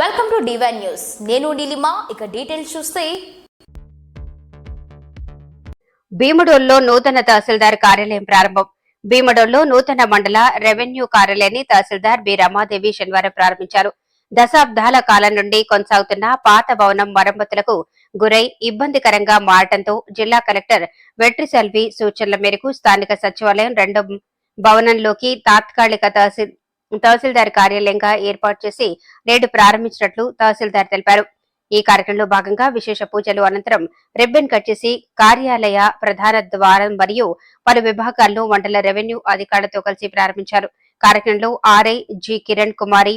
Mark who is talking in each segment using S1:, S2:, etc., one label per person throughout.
S1: Welcome to divine news నేను నీలిమా ఇక details చూస్తే.
S2: భీమడోల్లో నూతన తహసీల్దార్ కార్యాలయం ప్రారంభం. భీమడోల్లో నూతన మండల రెవెన్యూ కార్యాలయాన్ని తహసీల్దార్ బి రమాదేవి శనివారం ప్రారంభించారు. దశాబ్దాల కాలం నుండి కొనసాగుతున్న పాత భవనం మరమ్మతులకు గురై ఇబ్బందికరంగా మారటంతో జిల్లా కలెక్టర్ వెట్రి సెల్వి సూచనల మేరకు స్థానిక సచివాలయం రెండో భవనంలోకి తాత్కాలిక తహసీల్ తహసీల్దార్ కార్యాలయంగా ఏర్పాటు చేసి నేడు ప్రారంభించినట్లు తహసీల్దార్ తెలిపారు. ఈ కార్యక్రమంలో భాగంగా విశేష పూజలు అనంతరం రిబ్బన్ కట్ చేసి కార్యాలయ ప్రధాన ద్వారం మరియు పలు విభాగాల్లో మండల రెవెన్యూ అధికారులతో కలిసి ప్రారంభించారు. కార్యక్రమంలో RI G Kiran Kumari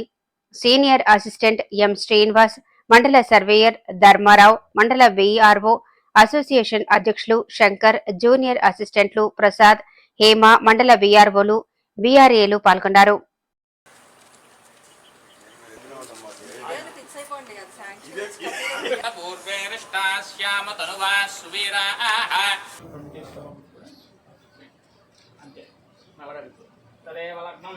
S2: senior assistant M Srinivas మండల సర్వేయర్ ధర్మారావు మండల విఆర్ఓ అసోసియేషన్ అధ్యక్షులు శంకర్ జూనియర్ అసిస్టెంట్లు ప్రసాద్ హేమ మండల విఆర్ఓలు విఆర్ఏలు పాల్గొన్నారు.
S3: పూర్వేరిష్టాశ్యామ తనువా సువీరాः తదేవ లగ్నం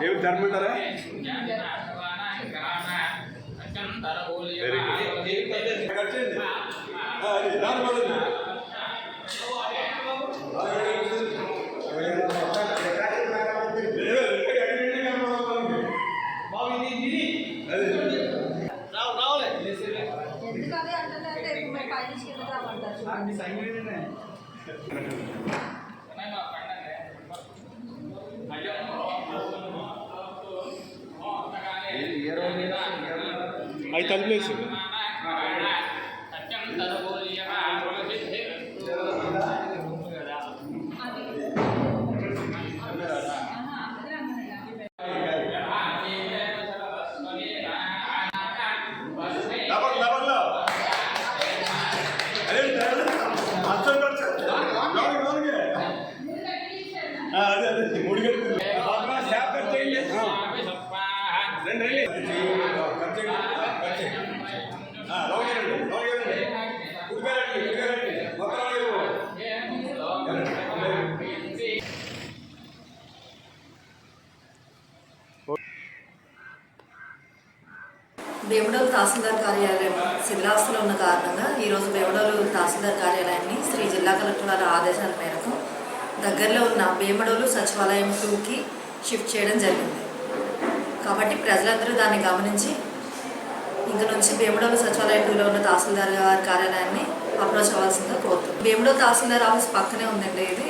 S3: దేవో
S4: మేడం గారు మేడం గారు hay tal.
S5: బేమడోలు తహసీల్దార్ కార్యాలయం శిథిలాస్తులో ఉన్న కారణంగా ఈరోజు బేమడోలు తహసీల్దార్ కార్యాలయాన్ని శ్రీ జిల్లా కలెక్టర్ వారి ఆదేశాల మేరకు దగ్గరలో ఉన్న బేమడోలు సచివాలయం టూకి షిఫ్ట్ చేయడం జరిగింది. కాబట్టి ప్రజలందరూ దాన్ని గమనించి ఇంక నుంచి భీమడోలు సచివాలయం టూలో ఉన్న తహసీల్దార్ గారి కార్యాలయాన్ని అప్రోచ్ అవ్వాల్సిందిగా కోరుతుంది బేమడోలు తహసీల్దార్ ఆఫీస్ పక్కనే ఉందండి ఇది.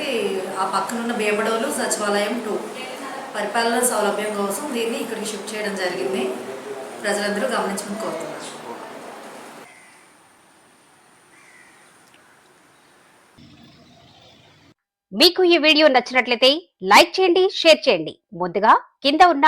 S5: ఆ పక్కన ఉన్న భీమడోలు సచివాలయం టూ పరిపాలన సౌలభ్యం కోసం దీన్ని ఇక్కడికి షిఫ్ట్ చేయడం జరిగింది. ప్రజలందరూ గమనించమని కోరుతున్నారు
S2: మీకు ఈ వీడియో నచ్చినట్లయితే లైక్ చేయండి షేర్ చేయండి. ముందుగా కింద ఉన్న